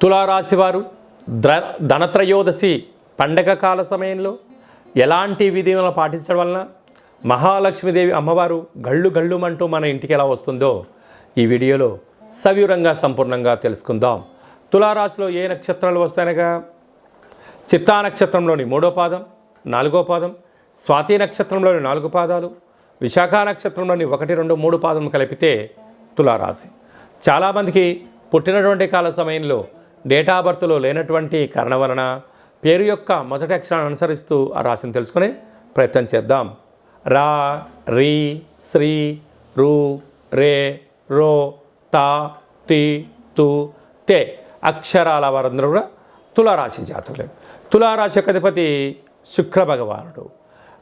తులారాశివారు ద్ర ధనత్రయోదశి పండగ కాల సమయంలో ఎలాంటి విధిలను పాటించడం వలన మహాలక్ష్మీదేవి అమ్మవారు గళ్ళు గళ్ళుమంటూ మన ఇంటికి ఎలా వస్తుందో ఈ వీడియోలో సవివరంగా సంపూర్ణంగా తెలుసుకుందాం. తులారాశిలో ఏ నక్షత్రాలు వస్తాయనగా? చిత్తా నక్షత్రంలోని మూడో పాదం నాలుగో పాదం స్వాతి నక్షత్రంలోని నాలుగు పాదాలు విశాఖ నక్షత్రంలోని ఒకటి రెండు మూడు పాదం కలిపితే తులారాశి. చాలామందికి పుట్టినటువంటి కాల సమయంలో డేటా బర్త్లో లేనటువంటి కారణం వలన పేరు యొక్క మొదటి అక్షరాన్ని అనుసరిస్తూ ఆ రాశిని తెలుసుకునే ప్రయత్నం చేద్దాం. రా రీ శ్రీ రు రే రో తా తి తు తే అక్షరాల వారందరూ కూడా తులారాశి జాతకులే. తులారాశి యొక్క అధిపతి శుక్ర భగవానుడు.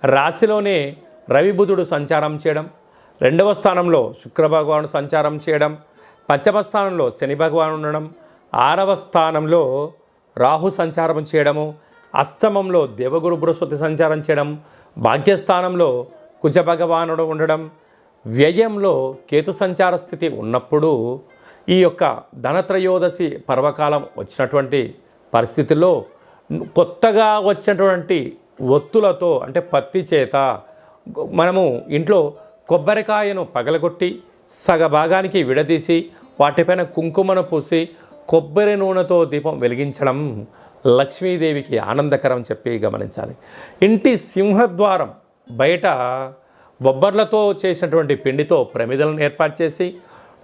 రాశిలోనే రవిబుధుడు సంచారం చేయడం రెండవ స్థానంలో శుక్ర భగవానుడు సంచారం చేయడం పంచమ స్థానంలో శని భగవాను ఉండడం ఆరవ స్థానంలో రాహు సంచారం చేయడము అష్టమంలో దేవగురు బృహస్పతి సంచారం చేయడం భాగ్యస్థానంలో కుజ భగవానుడు ఉండడం వ్యయంలో కేతు సంచార స్థితి ఉన్నప్పుడు ఈ యొక్క ధనత్రయోదశి పర్వకాలం వచ్చినటువంటి పరిస్థితుల్లో కొత్తగా వచ్చినటువంటి ఒత్తులతో అంటే పత్తి చేత మనము ఇంట్లో కొబ్బరికాయను పగలగొట్టి సగభాగానికి విడదీసి వాటిపైన కుంకుమను పూసి కొబ్బరి నూనెతో దీపం వెలిగించడం లక్ష్మీదేవికి ఆనందకరం చెప్పి గమనించాలి. ఇంటి సింహద్వారం బయట బొబ్బర్లతో చేసినటువంటి పిండితో ప్రమిదలను ఏర్పాటు చేసి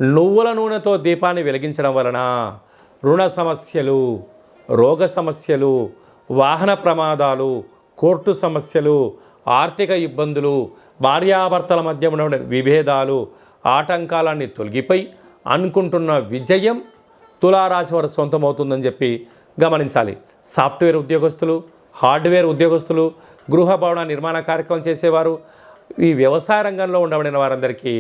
నువ్వుల నూనెతో దీపాన్ని వెలిగించడం వలన రుణ సమస్యలు రోగ సమస్యలు వాహన ప్రమాదాలు కోర్టు సమస్యలు ఆర్థిక ఇబ్బందులు భార్యాభర్తల మధ్య ఉన్న విభేదాలు ఆటంకాలన్నీ తొలగిపోయి అనుకుంటున్న విజయం తులారాశి వారు సొంతమవుతుందని చెప్పి గమనించాలి. సాఫ్ట్వేర్ ఉద్యోగస్తులు హార్డ్వేర్ ఉద్యోగస్తులు గృహ భవన నిర్మాణ కార్యక్రమం చేసేవారు ఈ వ్యవసాయ రంగంలో ఉండబడిన వారందరికీ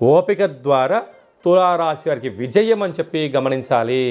ఓపిక ద్వారా తులారాశి వారికి విజయం అని చెప్పి గమనించాలి.